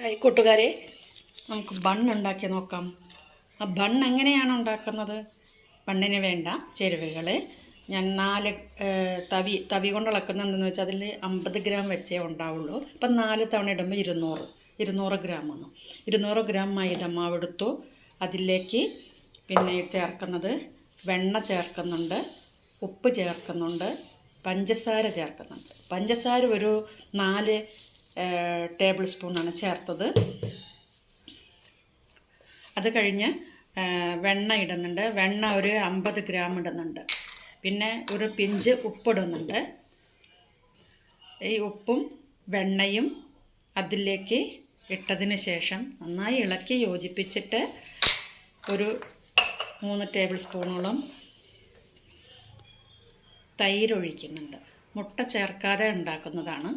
Hi കൂട്ടുകാരെ നമുക്ക് ബണ്ണുണ്ടാക്കി നോക്കാം. ആ ബണ്ണ് എങ്ങനെയാണ് ഉണ്ടാക്കുന്നത്? ബണ്ണിന് വേണ്ട ചേരുവകൾ ഞാൻ നാല് തവി തവി കൊണ്ട് ഇളക്കുന്നുണ്ടെന്ന് വെച്ചാൽ അതിൽ അമ്പത് ഗ്രാം വെച്ചേ ഉണ്ടാവുള്ളൂ. അപ്പം നാല് തവണ ഇടുമ്പോൾ ഇരുന്നൂറ് ഇരുന്നൂറ് ഗ്രാമാണ് ഇരുന്നൂറ് ഗ്രാം മൈദ മാവ് എടുത്തു. അതിലേക്ക് പിന്നെ ചേർക്കുന്നത് വെണ്ണ ചേർക്കുന്നുണ്ട് ഉപ്പ് ചേർക്കുന്നുണ്ട് പഞ്ചസാര ചേർക്കുന്നുണ്ട്. പഞ്ചസാര ഒരു നാല് ടേബിൾ സ്പൂണാണ് ചേർത്തത്. അത് കഴിഞ്ഞ് വെണ്ണ ഇടുന്നുണ്ട്. വെണ്ണ ഒരു അമ്പത് ഗ്രാം ഇടുന്നുണ്ട്. പിന്നെ ഒരു പിഞ്ച് ഉപ്പിടുന്നുണ്ട്. ഈ ഉപ്പും വെണ്ണയും അതിലേക്ക് ഇട്ടതിന് ശേഷം നന്നായി ഇളക്കി യോജിപ്പിച്ചിട്ട് ഒരു മൂന്ന് ടേബിൾ സ്പൂണോളം തൈരൊഴിക്കുന്നുണ്ട്. മുട്ട ചേർക്കാതെ ഉണ്ടാക്കുന്നതാണ്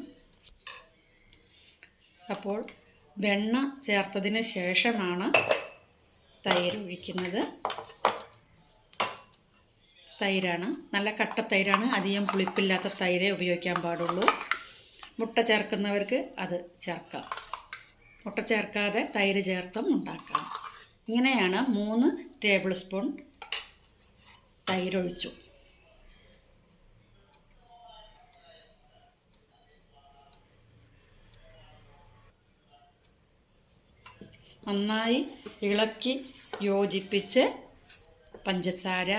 അപ്പോൾ വെണ്ണ ചേർത്തതിന് ശേഷമാണ് തൈര് ഒഴിക്കുന്നത്. തൈരാണ്. നല്ല കട്ട തൈരാണ്. അധികം പുളിപ്പില്ലാത്ത തൈരേ ഉപയോഗിക്കാൻ പാടുള്ളൂ. മുട്ട ചേർക്കുന്നവർക്ക് അത് ചേർക്കാം. മുട്ട ചേർക്കാതെ തൈര് ചേർത്തും ഉണ്ടാക്കാം. ഇങ്ങനെയാണ് മൂന്ന് ടേബിൾ സ്പൂൺ തൈരൊഴിച്ചു. നന്നായി ഇളക്കി യോജിപ്പിച്ച് പഞ്ചസാര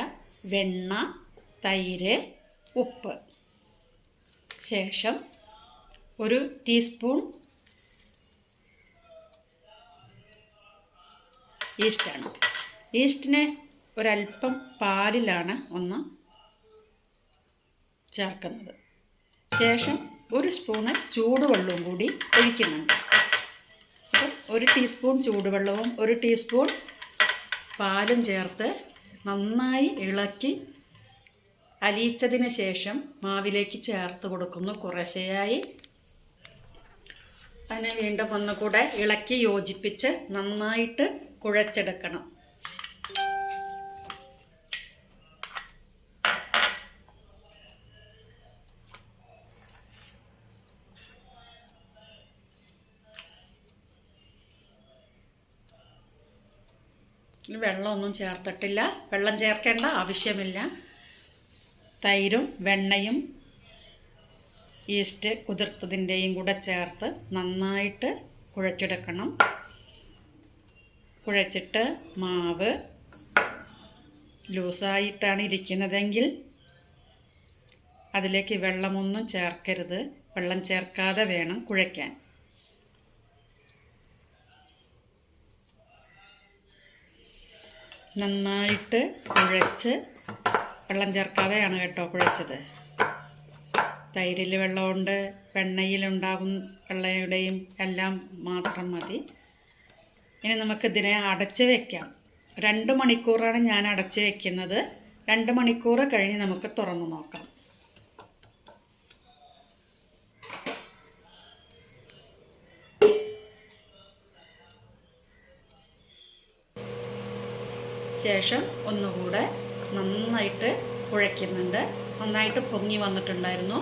വെണ്ണ തൈര് ഉപ്പ്. ശേഷം ഒരു ടീസ്പൂൺ ഈസ്റ്റാണ്. ഈസ്റ്റിനെ ഒരല്പം പാലിലാണ് ഒന്ന് ചേർക്കുന്നത്. ശേഷം ഒരു സ്പൂണ് ചൂടുവെള്ളവും കൂടി ഒഴിക്കുന്നുണ്ട്. ഒരു ടീസ്പൂൺ ചൂടുവെള്ളവും ഒരു ടീസ്പൂൺ പാലും ചേർത്ത് നന്നായി ഇളക്കി അലിയിച്ചതിന് ശേഷം മാവിലേക്ക് ചേർത്ത് കൊടുക്കുന്നു. കുറേശ്ശെയായി. അതിനെ വീണ്ടും ഒന്നുകൂടെ ഇളക്കി യോജിപ്പിച്ച് നന്നായിട്ട് കുഴച്ചെടുക്കണം. ഇനി വെള്ളമൊന്നും ചേർത്തിട്ടില്ല. വെള്ളം ചേർക്കേണ്ട ആവശ്യമില്ല. തൈരും വെണ്ണയും ഈസ്റ്റ് കുതിർത്തതിന്റെയും കൂടെ ചേർത്ത് നന്നായിട്ട് കുഴച്ചെടുക്കണം. കുഴച്ചിട്ട് മാവ് ലൂസായിട്ടാണ് ഇരിക്കുന്നതെങ്കിൽ അതിലേക്ക് വെള്ളമൊന്നും ചേർക്കരുത്. വെള്ളം ചേർക്കാതെ വേണം കുഴയ്ക്കാൻ. നന്നായിട്ട് കുഴച്ച് വെള്ളം ചേർക്കാതെയാണ് കേട്ടോ കുഴച്ചത്. തൈരിൽ വെള്ളമുണ്ട് വെണ്ണയിലുണ്ടാകും വെള്ളയുടെയും എല്ലാം മാത്രം മതി. ഇനി നമുക്കിതിനെ അടച്ച് വയ്ക്കാം രണ്ട് മണിക്കൂറാണ് ഞാൻ അടച്ച് വയ്ക്കുന്നത് രണ്ട് മണിക്കൂർ കഴിഞ്ഞ് നമുക്ക് തുറന്നു നോക്കാം. ശേഷം ഒന്നുകൂടെ നന്നായിട്ട് കുഴയ്ക്കുന്നുണ്ട്. നന്നായിട്ട് പൊങ്ങി വന്നിട്ടുണ്ടായിരുന്നു.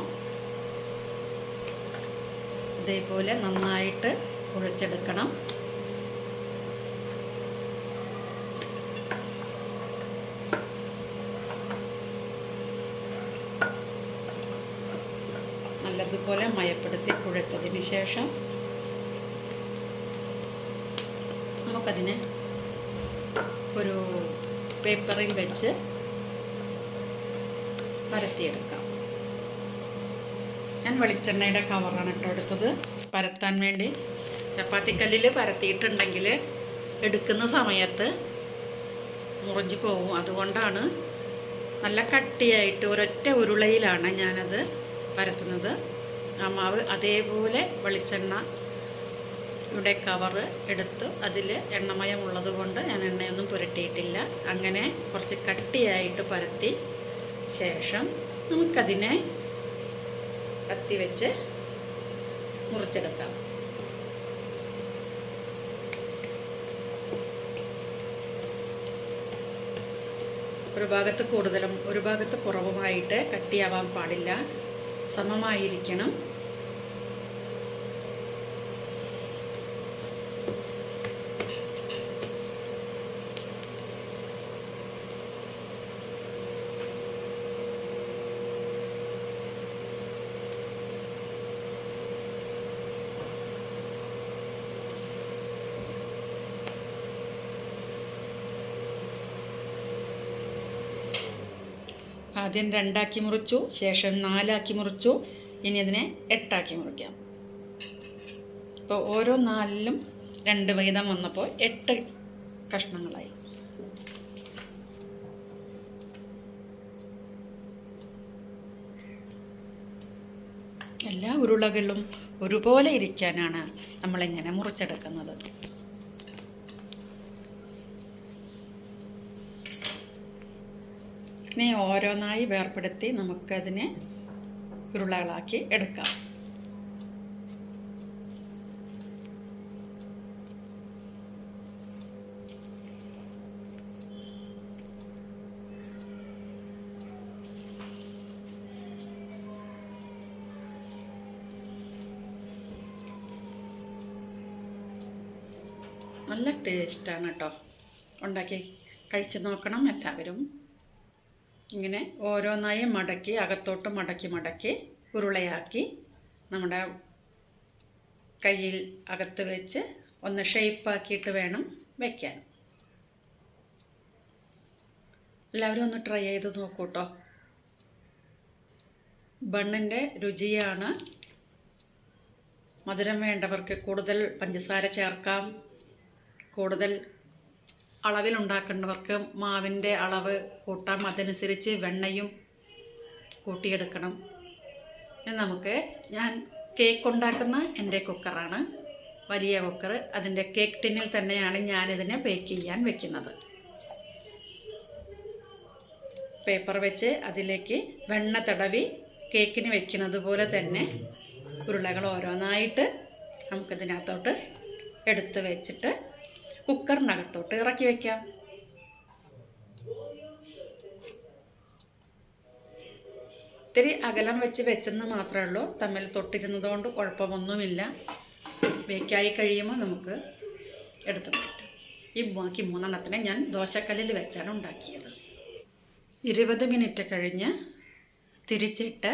ഇതേപോലെ നന്നായിട്ട് കുഴച്ചെടുക്കണം. നല്ലതുപോലെ മയപ്പെടുത്തി കുഴച്ചതിന് ശേഷം നമുക്കതിനെ ഒരു പേപ്പറിൽ വെച്ച് പരത്തിയെടുക്കാം. ഞാൻ വെളിച്ചെണ്ണയുടെ കവറാണ് കേട്ടോ എടുത്തത്. പരത്താൻ വേണ്ടി ചപ്പാത്തിക്കല്ലിൽ പരത്തിയിട്ടുണ്ടെങ്കിൽ എടുക്കുന്ന സമയത്ത് മുറിഞ്ഞു പോകും. അതുകൊണ്ടാണ് നല്ല കട്ടിയായിട്ട് ഒരൊറ്റ ഉരുളയിലാണ് ഞാനത് പരത്തുന്നത്. ആ മാവ് അതേപോലെ വെളിച്ചെണ്ണ ഇവിടെ കവറ് എടുത്തു. അതിൽ എണ്ണമയം ഉള്ളത് കൊണ്ട് ഞാൻ എണ്ണയൊന്നും പുരട്ടിയിട്ടില്ല. അങ്ങനെ കുറച്ച് കട്ടിയായിട്ട് പരത്തി ശേഷം നമുക്കതിനെ കത്തി വെച്ച് മുറിച്ചെടുക്കാം. ഒരു ഭാഗത്ത് കൂടുതലും ഒരു ഭാഗത്ത് കുറവുമായിട്ട് കട്ടിയാവാൻ പാടില്ല. സമമായിരിക്കണം. ആദ്യം രണ്ടാക്കി മുറിച്ചു ശേഷം നാലാക്കി മുറിച്ചു ഇനി അതിനെ എട്ടാക്കി മുറിക്കാം. അപ്പോൾ ഓരോ നാലിലും രണ്ട് വീതം വന്നപ്പോൾ എട്ട് കഷ്ണങ്ങളായി. എല്ലാ ഉരുളകളും ഒരുപോലെ ഇരിക്കാനാണ് നമ്മളിങ്ങനെ മുറിച്ചെടുക്കുന്നത്. ഇനി ഓരോന്നായി വേർപ്പെടുത്തി നമുക്കതിനെ ഉരുളകളാക്കി എടുക്കാം. നല്ല ടേസ്റ്റാണ് കേട്ടോ ഉണ്ടാക്കി കഴിച്ച് നോക്കണം എല്ലാവരും. ഇങ്ങനെ ഓരോന്നായി മടക്കി അകത്തോട്ട് മടക്കി മടക്കി ഉരുളയാക്കി നമ്മുടെ കയ്യിൽ അകത്ത് വെച്ച് ഒന്ന് ഷേപ്പാക്കിയിട്ട് വേണം വയ്ക്കാൻ എല്ലാവരും ഒന്ന് ട്രൈ ചെയ്ത് നോക്കൂട്ടോ ബണ്ണിന്റെ രുചിയാണ് മധുരം വേണ്ടവർക്ക് കൂടുതൽ പഞ്ചസാര ചേർക്കാം കൂടുതൽ അളവിലുണ്ടാക്കേണ്ടവർക്ക് മാവിന്റെ അളവ് കൂട്ടാം. അതനുസരിച്ച് വെണ്ണയും കൂട്ടിയെടുക്കണം. നമുക്ക് ഞാൻ കേക്ക് ഉണ്ടാക്കുന്ന എന്റെ കുക്കറാണ് വലിയ കുക്കർ അതിന്റെ കേക്ക് ടിന്നിൽ തന്നെയാണ് ഞാനിതിനെ ബേക്ക് ചെയ്യാൻ വെക്കുന്നത്. പേപ്പർ വെച്ച് അതിലേക്ക് വെണ്ണ തടവി കേക്കിന് വെക്കുന്നത് പോലെ തന്നെ ഉരുളകൾ ഓരോന്നായിട്ട് നമുക്കിതിനകത്തോട്ട് എടുത്ത് വെച്ചിട്ട് കുക്കറിനകത്തോട്ട് ഇറക്കി വെക്കാം. ഇത്തിരി അകലം വെച്ച് വെച്ചെന്ന് മാത്രമേ ഉള്ളൂ. തമ്മിൽ തൊട്ടിരുന്നതുകൊണ്ട് കുഴപ്പമൊന്നുമില്ല. ബേക്കായി കഴിയുമ്പോൾ നമുക്ക് എടുത്ത് ഈ ബാക്കി മൂന്നെണ്ണത്തിനെ ഞാൻ ദോശക്കല്ലിൽ വെച്ചാണ് ഉണ്ടാക്കിയത്. ഇരുപത് മിനിറ്റ് കഴിഞ്ഞ് തിരിച്ചിട്ട്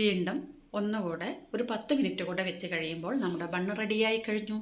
വീണ്ടും ഒന്നുകൂടെ ഒരു പത്ത് മിനിറ്റ് കൂടെ വെച്ച് കഴിയുമ്പോൾ നമ്മുടെ ബണ്ണ് റെഡിയായി കഴിഞ്ഞു.